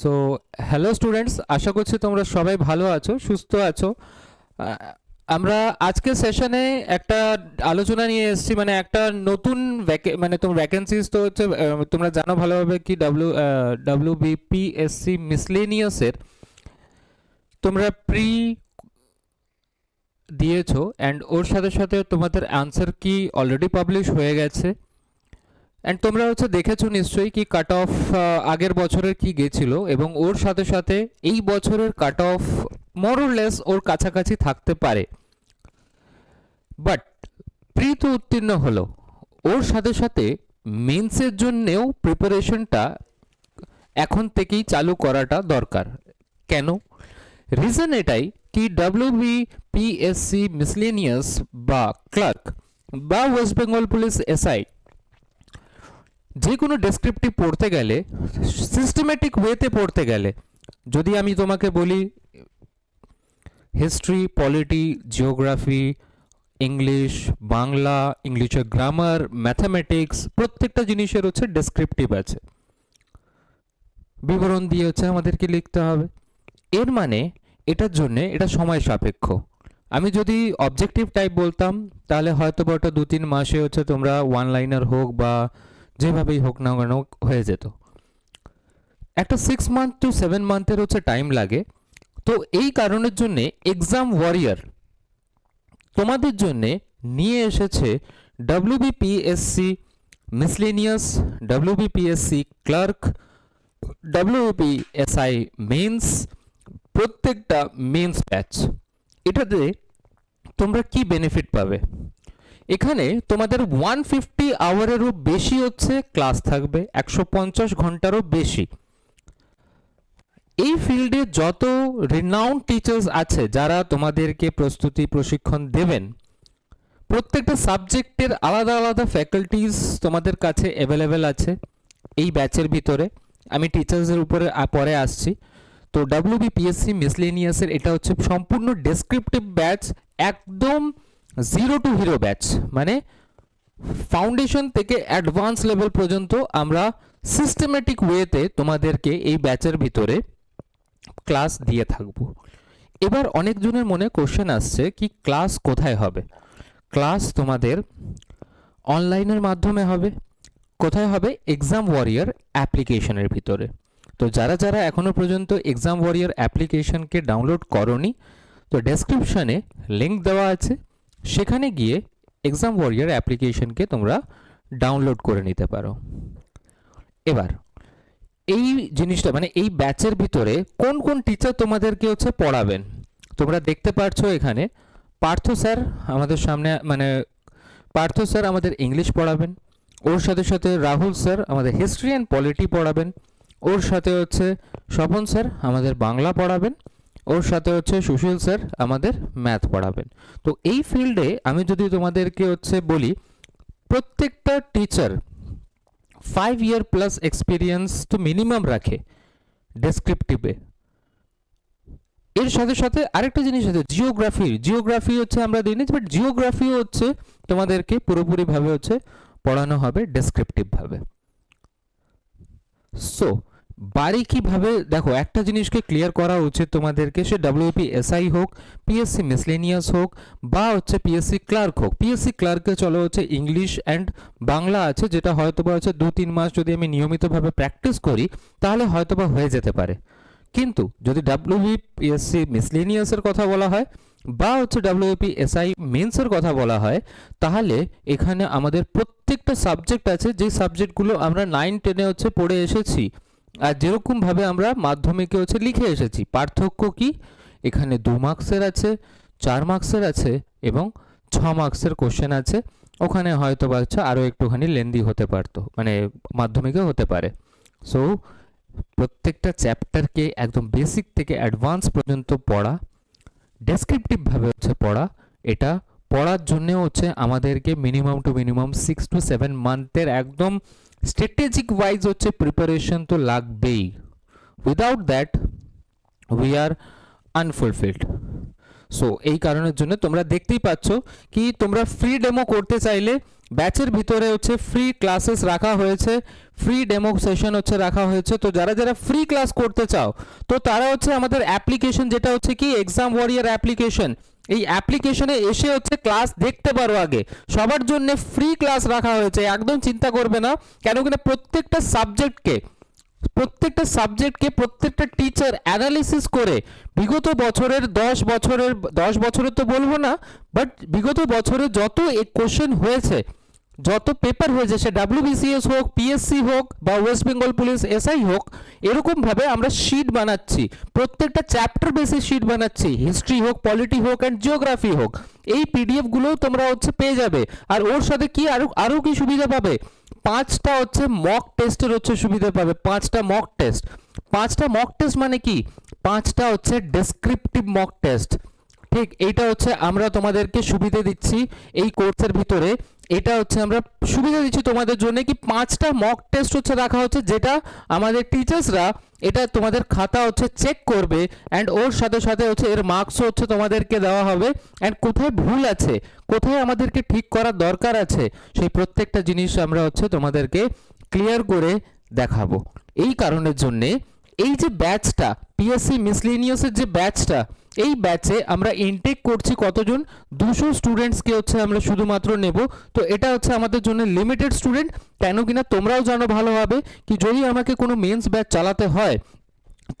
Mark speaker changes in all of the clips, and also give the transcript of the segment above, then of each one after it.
Speaker 1: So hello students আশা করছি তোমরা সবাই ভালো আছো, সুস্থ আছো। আমরা আজকের সেশনে একটা আলোচনা নিয়ে এসেছি মানে একটা নতুন মানে তোমার ভ্যাকেন্সিস তো হচ্ছে তোমরা জানো ভালোভাবে কি ডাব্লিউ ডাব্লিউ বিপিএসসি মিসলেনিয়াসের তোমরা প্রি দিয়েছ অ্যান্ড ওর সাথে সাথে তোমাদের অ্যান্সার কি অলরেডি পাবলিশ হয়ে গেছে। অ্যান্ড তোমরা হচ্ছে দেখেছ নিশ্চয়ই কি কাট অফ আগের বছরের কি গেছিল এবং ওর সাথে সাথে এই বছরের কাট অফ মোরলেস ওর কাছাকাছি থাকতে পারে। বাট প্রি তো উত্তীর্ণ হলো। ওর সাথে সাথে মেন্সের জন্যেও প্রিপারেশনটা এখন থেকেই চালু করাটা দরকার। কেন? রিজন এটাই কি ডাব্লিউ পিএসসি মিসলেনিয়াস বা ক্লার্ক বা ওয়েস্ট বেঙ্গল পুলিশ এসআই যে কোনো ডেসক্রিপটিভ পড়তে গেলে সিস্টেমেটিক ওয়েতে পড়তে গেলে, যদি আমি তোমাকে বলি history polity geography English Bangla ইংলিশের গ্রামার ম্যাথামেটিক্স প্রত্যেকটা জিনিসের হচ্ছে ডেসক্রিপটিভ আছে। বিবরণ দিয়ে হচ্ছে আমাদেরকে লিখতে হবে। এর মানে এটার জন্যে এটা সময় সাপেক্ষ। আমি যদি অবজেক্টিভ টাইপ বলতাম, তাহলে হয়তো বা ওটা দু তিন মাসে হচ্ছে তোমরা ওয়ান লাইনার হোক বা যেভাবেই হোক না কেন হয়ে যেত। একটা সিক্স মান্থ টু সেভেন মান্থের হচ্ছে টাইম লাগে। তো এই কারণের জন্যে এক্সাম ওয়ারিয়ার তোমাদের জন্যে নিয়ে এসেছে WBPSC miscellaneous WBPSC clerk WBPSI mains প্রত্যেকটা মেন্স ব্যাচ এটাতে তোমরা কি বেনিফিট পাবে? এখানে তোমাদের ওয়ান ফিফটি আওয়ারেরও বেশি হচ্ছে ক্লাস থাকবে, একশো পঞ্চাশ ঘন্টারও বেশি। এই ফিল্ডে যত রিনাউন্ড টিচার্স আছে, যারা তোমাদেরকে প্রস্তুতি, প্রশিক্ষণ দেবেন, প্রত্যেকটা সাবজেক্টের আলাদা আলাদা ফ্যাকাল্টিজ তোমাদের কাছে অ্যাভেলেবেল আছে এই ব্যাচের ভিতরে। আমি টিচার্সের উপরে পরে আসছি। তো ডাব্লিউবিপিএসসি মিসলেনিয়াসের এটা হচ্ছে সম্পূর্ণ ডেসক্রিপটিভ ব্যাচ একদম জিরো টু হিরো ব্যাচ মানে ফাউন্ডেশন থেকে অ্যাডভান্স লেভেল পর্যন্ত আমরা সিস্টেমেটিক ওয়েতে তোমাদেরকে এই ব্যাচের ভিতরে ক্লাস দিয়ে থাকব। এবার অনেকজনের মনে কোশ্চেন আসছে কি ক্লাস কোথায় হবে? ক্লাস তোমাদের অনলাইনের মাধ্যমে হবে, কোথায় হবে? এক্সাম ওয়ারিয়ার অ্যাপ্লিকেশনের ভিতরে। তো যারা যারা এখনও পর্যন্ত এক্সাম ওয়ারিয়ার অ্যাপ্লিকেশনকে ডাউনলোড করনি, তো ডেসক্রিপশনে লিংক দেওয়া আছে। সেখানে গিয়ে এক্সাম ওয়ারিয়ার অ্যাপ্লিকেশনকে তোমরা ডাউনলোড করে নিতে পারো। এবার, এই জিনিসটা মানে এই ব্যাচের ভিতরে কোন কোন টিচার তোমাদেরকে হচ্ছে পড়াবেন? তোমরা দেখতে পারছ এখানে, পার্থ স্যার আমাদের সামনে মানে পার্থ স্যার আমাদের ইংলিশ পড়াবেন, ওর সাথে সাথে রাহুল স্যার আমাদের হিস্ট্রি অ্যান্ড পলিটি পড়াবেন, ওর সাথে হচ্ছে স্বপন স্যার আমাদের বাংলা পড়াবেন ওর সাথে হচ্ছে সুশীল স্যার আমাদের ম্যাথ পড়াবেন। তো এই ফিল্ডে আমি যদি তোমাদেরকে হচ্ছে বলি, প্রত্যেকটা teacher five year plus experience তো মিনিমাম রাখে ডেসক্রিপটিভে এর সাথে সাথে আরেকটা জিনিস আছে জিওগ্রাফি জিওগ্রাফি হচ্ছে আমরা দিই বাট জিওগ্রাফিও হচ্ছে তোমাদেরকে পুরোপুরিভাবে হচ্ছে পড়ানো হবে ডেসক্রিপটিভভাবে সো বারিকিভাবে দেখো, একটা জিনিসকে ক্লিয়ার করা উচিত তোমাদেরকে, সে ডাব্লিউপি এসআই হোক পিএসসি মিসলেনিয়াস হোক, বা হচ্ছে পিএসসি ক্লার্ক হোক। পিএসসি ক্লার্কে চলো হচ্ছে ইংলিশ অ্যান্ড বাংলা আছে, যেটা হয়তোবা হচ্ছে দু তিন মাস যদি আমি নিয়মিতভাবে প্র্যাকটিস করি, তাহলে হয়তোবা হয়ে যেতে পারে। কিন্তু যদি ডাব্লিউবি পিএসসি মিসলেনিয়াসের কথা বলা হয়, বা হচ্ছে ডাব্লিউপি এসআই মেন্সের কথা বলা হয়, তাহলে এখানে আমাদের প্রত্যেকটা সাবজেক্ট আছে, যে সাবজেক্টগুলো আমরা নাইন টেনে হচ্ছে পড়ে এসেছি আর যেরকমভাবে আমরা মাধ্যমিকে হচ্ছে লিখে এসেছি, পার্থক্য কি? এখানে দু মার্কসের আছে, চার মার্কসের আছে এবং ছ মার্কসের কোশ্চেন আছে। ওখানে হয়তো বাচ্চা আরও একটুখানি লেন্দি হতে পারতো মানে মাধ্যমিকে হতে পারে। সো প্রত্যেকটা চ্যাপ্টারকে একদম বেসিক থেকে অ্যাডভান্স পর্যন্ত পড়া ডেসক্রিপটিভভাবে হচ্ছে পড়া, এটা পড়ার জন্য হচ্ছে আমাদেরকে minimum two minimum six to seven মান্থের একদম স্ট্র্যাটেজিক ওয়াইজ হচ্ছে প্রিপারেশন তো লাগবেই। Without that we are unfulfilled so এই কারণের জন্য তোমরা দেখতেই পাচ্ছ কি তোমরা ফ্রি ডেমো করতে চাইলে ব্যাচের ভিতরে হচ্ছে ফ্রি ক্লাসেস রাখা হয়েছে ফ্রি ডেমো সেশন হচ্ছে রাখা হয়েছে। তো যারা যারা ফ্রি ক্লাস করতে চাও, তো তারা হচ্ছে আমাদের অ্যাপ্লিকেশন যেটা হচ্ছে কি এক্সাম ওয়ারিয়ার অ্যাপ্লিকেশন এই অ্যাপ্লিকেশনে এসে হচ্ছে ক্লাস দেখতে পারো আগে। সবার জন্য ফ্রি ক্লাস রাখা হয়েছে, একদম চিন্তা করবে না। কেন কিনা প্রত্যেকটা সাবজেক্টকে প্রত্যেকটা সাবজেক্টকে প্রত্যেকটা টিচার অ্যানালিসিস করে, বিগত বছরের দশ বছরের দশ বছরের তো বলব না বাট বিগত বছরে যত কোশ্চেন হয়েছে, যত পেপার হয়েছে, সে ডাব্লিউবিসিএস হোক পিএসসি হোক, বা ওয়েস্ট বেঙ্গল পুলিশ এসআই হোক, এরকমভাবে আমরা শিট বানাচ্ছি। প্রত্যেকটা চ্যাপ্টার বেসিস শিট বানাচ্ছি। হিস্ট্রি হোক পলিটি হোক অ্যান্ড জিওগ্রাফি হোক। এই পিডিএফগুলোও তোমরা হচ্ছে পেয়ে যাবে। আর ওর সাথে কি আরও আরও কি সুবিধা পাবে? পাঁচটা হচ্ছে মক টেস্টের হচ্ছে সুবিধা পাবে, পাঁচটা মক টেস্ট পাঁচটা মক টেস্ট মানে কি? পাঁচটা হচ্ছে ডেসক্রিপটিভ মক টেস্ট ঠিক, এইটা হচ্ছে আমরা তোমাদেরকে সুবিধে দিচ্ছি এই কোর্সের ভিতরে। এটা হচ্ছে আমরা সুবিধা দিচ্ছি তোমাদের জন্য কি পাঁচটা মক টেস্ট হচ্ছে রাখা হচ্ছে, যেটা আমাদের টিচার্সরা এটা তোমাদের খাতা হচ্ছে চেক করবে অ্যান্ড ওর সাথে সাথে হচ্ছে এর মার্কসও হচ্ছে তোমাদেরকে দেওয়া হবে অ্যান্ড কোথায় ভুল আছে, কোথায় আমাদেরকে ঠিক করার দরকার আছে, সেই প্রত্যেকটা জিনিস আমরা হচ্ছে তোমাদেরকে ক্লিয়ার করে দেখাবো। এই কারণের জন্যে এই যে ব্যাচটা পিএসসি মিসলিনিয়াসের যে ব্যাচটা এই ব্যাচে আমরা ইনটেক করছি কতজন? দুশো স্টুডেন্টসকে হচ্ছে আমরা শুধুমাত্র নেব। তো এটা হচ্ছে আমাদের জন্য লিমিটেড স্টুডেন্ট কেন কিনা তোমরাও জানো ভালোভাবে কি যদি আমাকে কোনো মেন্স ব্যাচ চালাতে হয়,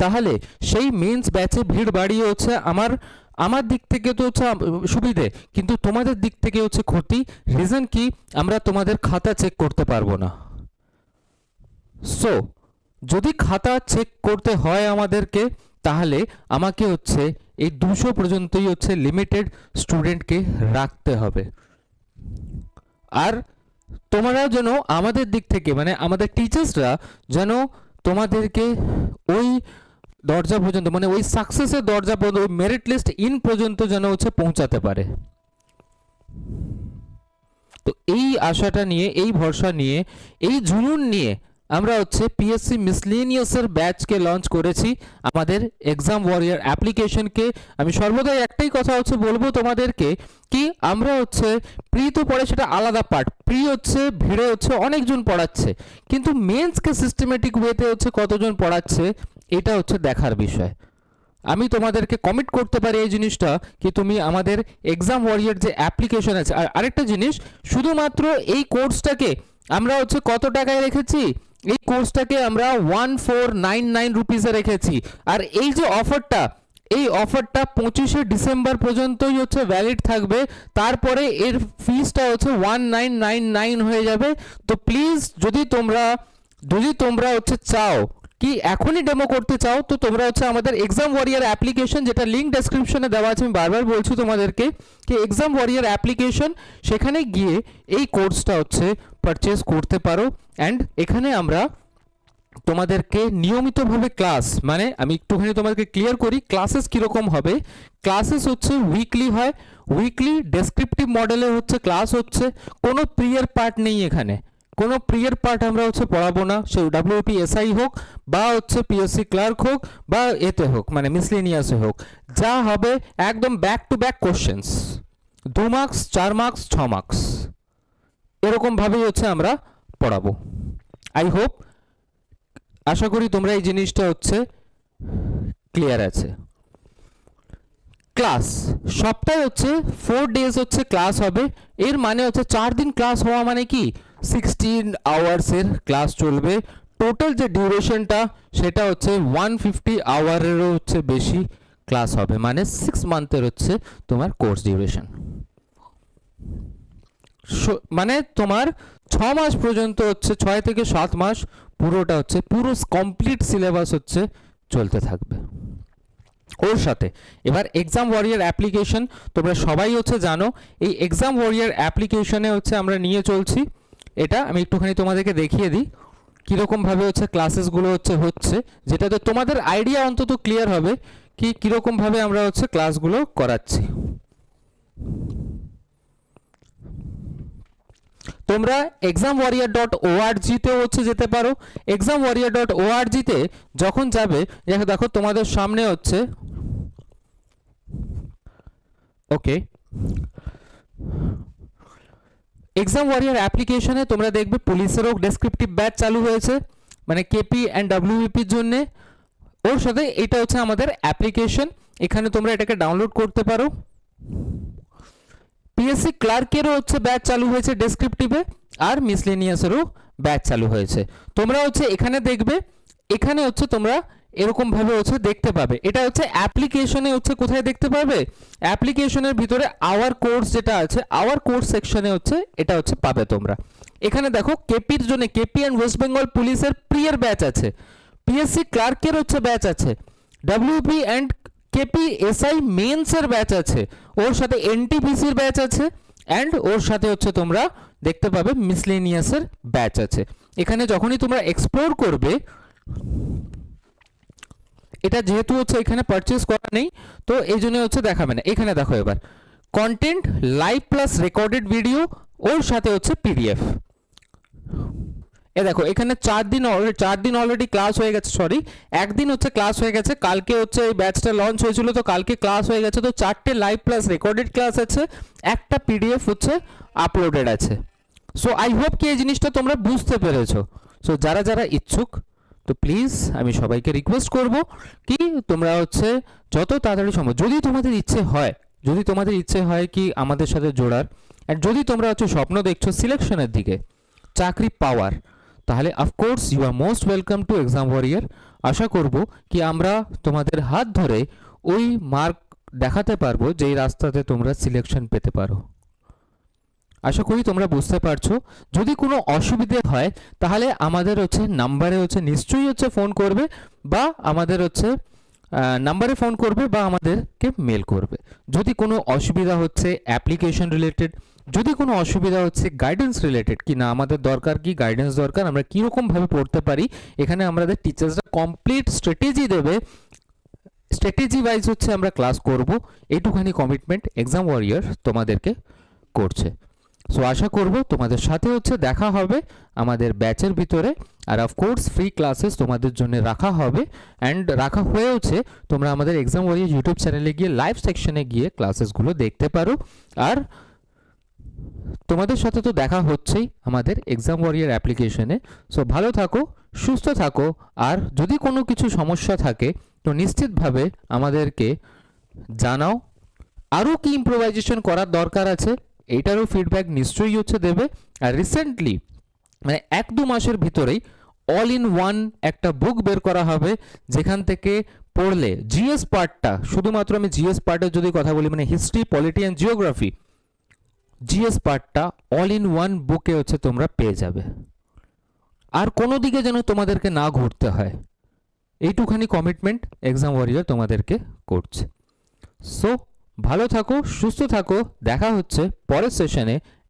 Speaker 1: তাহলে সেই মেন্স ব্যাচে ভিড় বাড়িয়ে হচ্ছে আমার আমার দিক থেকে তো হচ্ছে সুবিধে। কিন্তু তোমাদের দিক থেকে হচ্ছে ক্ষতি। রিজন কি? আমরা তোমাদের খাতা চেক করতে পারব না। সো যদি খাতা চেক করতে হয় আমাদেরকে, তাহলে আমাকে হচ্ছে এই দুশো পর্যন্তই হচ্ছে লিমিটেড স্টুডেন্টকে রাখতে হবে। আর তোমরা যেন আমাদের দিক থেকে মানে আমাদের টিচার্সরা যেন তোমাদেরকে ওই দরজা পর্যন্ত মানে ওই সাকসেসের দরজা পর্যন্ত, ওই মেরিট লিস্ট ইন পর্যন্ত যেন হচ্ছে পৌঁছাতে পারে। তো এই আশাটা নিয়ে, এই ভরসা নিয়ে, এই জুনুন নিয়ে আমরা হচ্ছে পিএসসি মিসলেনিয়াসের ব্যাচকে লঞ্চ করেছি আমাদের এক্সাম ওয়ারিয়ার অ্যাপ্লিকেশনকে আমি সর্বদাই একটাই কথা হচ্ছে বলব তোমাদেরকে কি আমরা হচ্ছে প্রি তো পড়ে সেটা আলাদা পার্ট প্রি হচ্ছে ভিড়ে হচ্ছে অনেকজন পড়াচ্ছে, কিন্তু মেন্সকে সিস্টেমেটিক ওয়েতে হচ্ছে কতজন পড়াচ্ছে এটা হচ্ছে দেখার বিষয়। আমি তোমাদেরকে কমিট করতে পারি এই জিনিসটা কি তুমি আমাদের এক্সাম ওয়ারিয়ার যে অ্যাপ্লিকেশন আছে, আর আরেকটা জিনিস, শুধুমাত্র এই কোর্সটাকে আমরা হচ্ছে কত টাকায় রেখেছি? এই কোর্সটাকে আমরা ওয়ান ফোর নাইন নাইন রুপিসে রেখেছি। আর এই যে অফারটা এই অফারটা পঁচিশে ডিসেম্বর পর্যন্তই হচ্ছে ভ্যালিড থাকবে। তারপরে এর ফিসটা হচ্ছে ওয়ান নাইন নাইন নাইন হয়ে যাবে। তো প্লিজ যদি তোমরা যদি তোমরা হচ্ছে চাও, কি এখনই ডেমো করতে চাও, তো তোমরা হচ্ছে আমাদের এক্সাম ওয়ারিয়ার অ্যাপ্লিকেশন যেটা লিঙ্ক ডেসক্রিপশনে দেওয়া আছে, আমি বারবার বলছি তোমাদেরকে, কি এক্সাম ওয়ারিয়ার অ্যাপ্লিকেশন সেখানে গিয়ে এই কোর্সটা হচ্ছে পারচেস করতে পারো। অ্যান্ড এখানে আমরা তোমাদেরকে নিয়মিতভাবে ক্লাস মানে আমি একটুখানি তোমাদেরকে ক্লিয়ার করি ক্লাসেস কীরকম হবে? ক্লাসেস হচ্ছে উইকলি হয় উইকলি ডেসক্রিপটিভ মডেলে হচ্ছে ক্লাস হচ্ছে, কোনো প্রিয়ার পার্ট নেই এখানে। কোনো প্রিয়ার পার্ট আমরা হচ্ছে পড়াবো না, সে ডাব্লিউপি এসআই হোক, বা হচ্ছে পিএসসি ক্লার্ক হোক, বা এতে হোক মানে মিসলেনিয়াসে হোক। যা হবে একদম ব্যাক টু ব্যাক কোশ্চেন্স দু মার্কস চার মার্কস ছ মার্কস এরকমভাবেই হচ্ছে আমরা পড়াবো। আই হোপ আশা করি তোমরা এই জিনিসটা হচ্ছে ক্লিয়ার আছে। ক্লাস সপ্তাহে হচ্ছে ফোর ডেজ হচ্ছে ক্লাস হবে। এর মানে হচ্ছে চার দিন ক্লাস হওয়া মানে কি? সিক্সটিন আওয়ার্সের ক্লাস চলবে। টোটাল যে ডিউরেশনটা সেটা হচ্ছে ওয়ান ফিফটি আওয়ারেরও হচ্ছে বেশি ক্লাস হবে। মানে সিক্স মান্থের হচ্ছে তোমার কোর্স ডিউরেশন মানে তোমার ছ মাস পর্যন্ত হচ্ছে, ছয় থেকে সাত মাস পুরোটা হচ্ছে, পুরো কমপ্লিট সিলেবাস হচ্ছে চলতে থাকবে। ওর সাথে। এবার এক্সাম ওয়ারিয়ার অ্যাপ্লিকেশন তোমরা সবাই হচ্ছে জানো, এই এক্সাম ওয়ারিয়ার অ্যাপ্লিকেশনে হচ্ছে আমরা নিয়ে চলছি। এটা আমি একটুখানি তোমাদেরকে দেখিয়ে দিই কীরকমভাবে হচ্ছে ক্লাসেসগুলো হচ্ছে হচ্ছে যেটাতে তোমাদের আইডিয়া অন্তত ক্লিয়ার হবে, কি কীরকমভাবে আমরা হচ্ছে ক্লাসগুলো করাচ্ছি। তোমরা এক্সাম ওয়ারিয়ার ডট ওআরজিতে হচ্ছে যেতে পারো। এক্সাম ওয়ারিয়ার ডট ওআরজিতে যখন যাবে, দেখো তোমাদের সামনে হচ্ছে ওকে। এক্সাম ওয়ারিয়ার অ্যাপ্লিকেশনে তোমরা দেখবে পুলিশেরও ডেসক্রিপটিভ ব্যাচ চালু হয়েছে মানে কেপি অ্যান্ড ডাব্লিউপির জন্য। ওর সাথে এটা হচ্ছে আমাদের অ্যাপ্লিকেশন এখানে তোমরা এটাকে ডাউনলোড করতে পারো। পিএসসি ক্লার্কেরও হচ্ছে ব্যাচ চালু হয়েছে ডেসক্রিপটিভে আর মিসলেনিয়াসেরও ব্যাচ চালু হয়েছে। তোমরা হচ্ছে এখানে দেখবে, এখানে হচ্ছে তোমরা এরকম ভাবে হচ্ছে দেখতে পাবে। এটা হচ্ছে অ্যাপ্লিকেশনে হচ্ছে কোথায় দেখতে পাবে অ্যাপ্লিকেশনের ভিতরে আওয়ার কোর্স যেটা আছে আওয়ার কোর্স সেকশনে হচ্ছে এটা হচ্ছে পাবে তোমরা। এখানে দেখো কেপির জন্য কেপি অ্যান্ড ওয়েস্ট বেঙ্গল পুলিশের প্রিয়ার ব্যাচ আছে। পিএসসি ক্লার্কের হচ্ছে ব্যাচ আছে। ডাব্লিউপি অ্যান্ড কেপি এসআই মেন্সের ব্যাচ আছে। ওর সাথে এনটিপিসির ব্যাচ আছে অ্যান্ড ওর সাথে হচ্ছে তোমরা দেখতে পাবে মিসলেনিয়াসের ব্যাচ আছে। এখানে যখনই তোমরা এক্সপ্লোর করবে, এটা যেহেতু হচ্ছে এখানে পারচেস করা নেই, তো এই জন্য হচ্ছে দেখাবে না। এখানে দেখো এবার content live plus recorded video ওর সাথে হচ্ছে পিডিএফ এ দেখো, এখানে চার দিন চার দিন অলরেডি ক্লাস হয়ে গেছে সরি একদিন হচ্ছে ক্লাস হয়ে গেছে, কালকে হচ্ছে এই ব্যাচটা লঞ্চ হয়েছিল, তো কালকে ক্লাস হয়ে গেছে, তো চারটে লাইভ প্লাস রেকর্ডেড ক্লাস আছে, একটা পিডিএফ হচ্ছে আপলোডেড আছে। সো আই হোপ কি এই জিনিসটা তোমরা বুঝতে পেরেছ। সো যারা যারা ইচ্ছুক, তো প্লিজ আমি সবাইকে রিকোয়েস্ট করব কি তোমরা হচ্ছে যত তাড়াতাড়ি সম্ভব, যদি তোমাদের ইচ্ছে হয়, যদি তোমাদের ইচ্ছে হয় কি আমাদের সাথে জোড়ার অ্যান্ড যদি তোমরা হচ্ছে স্বপ্ন দেখছ সিলেকশনের দিকে, চাকরি পাওয়ার তাহলে of course you are most welcome to Exam Warrior আশা করব কি আমরা তোমাদের হাত ধরে ওই মার্ক দেখাতে পারব যেই রাস্তাতে তোমরা সিলেকশন পেতে পারো। আশা করি তোমরা বুঝতে পারছ। যদি কোনো অসুবিধে হয়, তাহলে আমাদের হচ্ছে নাম্বারে হচ্ছে নিশ্চয়ই হচ্ছে ফোন করবে বা আমাদের হচ্ছে নাম্বারে ফোন করবে বা আমাদেরকে মেল করবে। যদি কোনো অসুবিধা হচ্ছে অ্যাপ্লিকেশন রিলেটেড যদি কোনো অসুবিধা হচ্ছে গাইডেন্স রিলেটেড কি না, আমাদের দরকার কি গাইডেন্স দরকার, আমরা কীরকমভাবে পড়তে পারি, এখানে আমাদের টিচার্সরা কমপ্লিট স্ট্র্যাটেজি দেবে। স্ট্র্যাটেজি ওয়াইজ হচ্ছে আমরা ক্লাস করব, এইটুখানি কমিটমেন্ট এক্সাম ওয়ারিয়ার তোমাদেরকে করছে। সো আশা করব তোমাদের সাথে হচ্ছে দেখা হবে আমাদের ব্যাচের ভিতরে, আর অফকোর্স ফ্রি ক্লাসেস তোমাদের জন্য রাখা হবে। অ্যান্ড রাখা হয়েওছে, তোমরা আমাদের এক্সাম ওয়ারিয়ার ইউটিউব চ্যানেলে গিয়ে লাইভ সেকশনে গিয়ে ক্লাসেসগুলো দেখতে পারো। আর তোমাদের সাথে তো দেখা হচ্ছেই আমাদের এক্সাম ওয়ারিয়ার অ্যাপ্লিকেশনে সো ভালো থাকো, সুস্থ থাকো, আর যদি কোনো কিছু সমস্যা থাকে, তো নিশ্চিতভাবে আমাদেরকে জানাও। আরও কি ইম্প্রোভাইজেশন করার দরকার আছে, এইটারও ফিডব্যাক নিশ্চয়ই হচ্ছে দেবে। আর রিসেন্টলি মানে এক দু মাসের ভিতরেই অল ইন ওয়ান একটা বুক বের করা হবে, যেখান থেকে পড়লে জিএস পার্টটা শুধুমাত্র আমি জিএস পার্টের যদি কথা বলি মানে history polity and geography GS পার্টটা অল ইন ওয়ান বুকে হচ্ছে তোমরা পেয়ে যাবে। আর কোনো দিকে যেন তোমাদেরকে না ঘুরতে হয়। এইটুখানি কমিটমেন্ট এক্সাম ওয়ারিয়ার তোমাদেরকে করছে। সো ভালো থাকো, সুস্থ থাকো, দেখা হচ্ছে পরের সেশনে